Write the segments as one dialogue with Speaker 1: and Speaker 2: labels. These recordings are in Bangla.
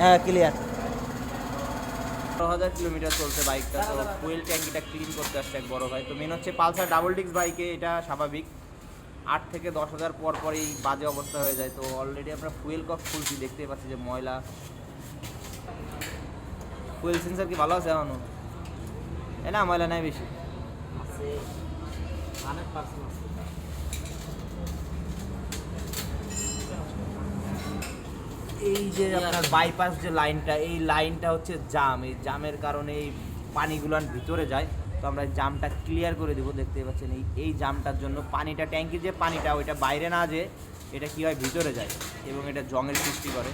Speaker 1: হ্যাঁ ক্লিয়ার
Speaker 2: হাজার কিলোমিটার চলছে বাইকটা তো ফুয়েল ট্যাঙ্কিটা ক্লিন করতে আসছে এক বড় ভাই। তো মেন হচ্ছে পালসার ডাবল ডিস্ক বাইকে এটা স্বাভাবিক। আট থেকে দশ হাজার পর পরেই বাজে অবস্থা হয়ে যায়। তো অলরেডি আমরা ফুয়েল কক খুলছি দেখতেই পাচ্ছি যে ময়লা। ফুয়েল সেন্সার কি ভালো আছে এখনও? এ না ময়লা নাই বেশি। এই যে আপনার বাইপাস যে লাইনটা এই লাইনটা হচ্ছে জাম এই জামের কারণে এই পানিগুলো ভিতরে যায়। তো আমরা এই জামটা ক্লিয়ার করে দেবো দেখতে পাচ্ছেন। এই এই জামটার জন্য পানিটা ট্যাঙ্কির যে পানিটা ওইটা বাইরে না যে এটা কি হয় ভিতরে যায় এবং এটা জঙের সৃষ্টি করে।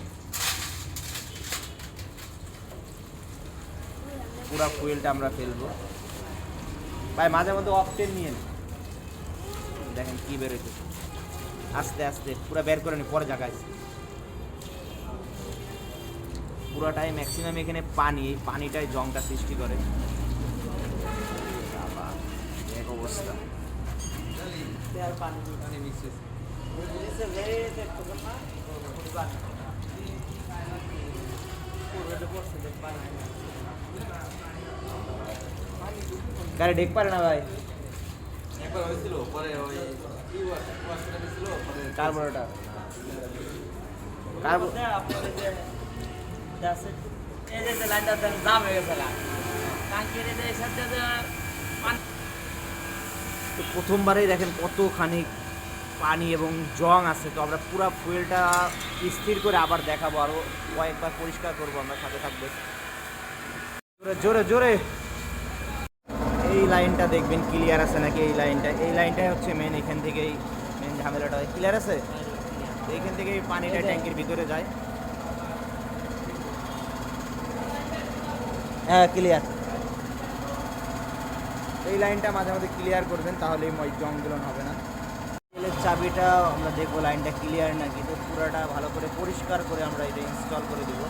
Speaker 2: পুরা ফুয়েলটা আমরা ফেলব। ভাই মাঝে মধ্যে অফটেন নিয়ে নিন দেখেন কি বেরোচ্ছে আস্তে আস্তে পুরো বের করে নি পরে জায়গায় পুরোটাই ম্যাক্সিমাম এখানে পানি এই পানিটাই জংটা সৃষ্টি করে। এক অবস্থা। গাড়ি ডেক পারে না ভাই?
Speaker 3: একবার হয়েছিল পরে ওই দিছিল পরে
Speaker 2: কার্বোরেটার কার্বো
Speaker 1: এই যে লাইনটা জাম হয়ে গেছে টাঙ্কির এই যে এই সাইডটা যে পানি
Speaker 2: তো প্রথমবারেই দেখেন কতখানি পানি এবং জং আছে। তো আমরা পুরো ফুয়েলটা স্থির করে আবার দেখাবো আরও কয়েকবার পরিষ্কার করব আমরা সাথে থাকবে। জোরে জোরে জোরে। এই লাইনটা দেখবেন ক্লিয়ার আছে নাকি? এই লাইনটা এই লাইনটাই হচ্ছে মেন এখান থেকেই মেন ঝামেলাটা। ক্লিয়ার আছে? তো এইখান থেকে পানিটা ট্যাঙ্কির ভিতরে যায়
Speaker 1: হ্যাঁ ক্লিয়ার
Speaker 2: এই লাইনটা মাঝে মাঝে ক্লিয়ার করবেন তাহলে এই জঙ্গলন হবে না। তেলের চাবিটা আমরা দেখব লাইনটা ক্লিয়ার নাকি তো পুরাটা ভালো করে পরিষ্কার করে আমরা এটা ইনস্টল করে দেবো।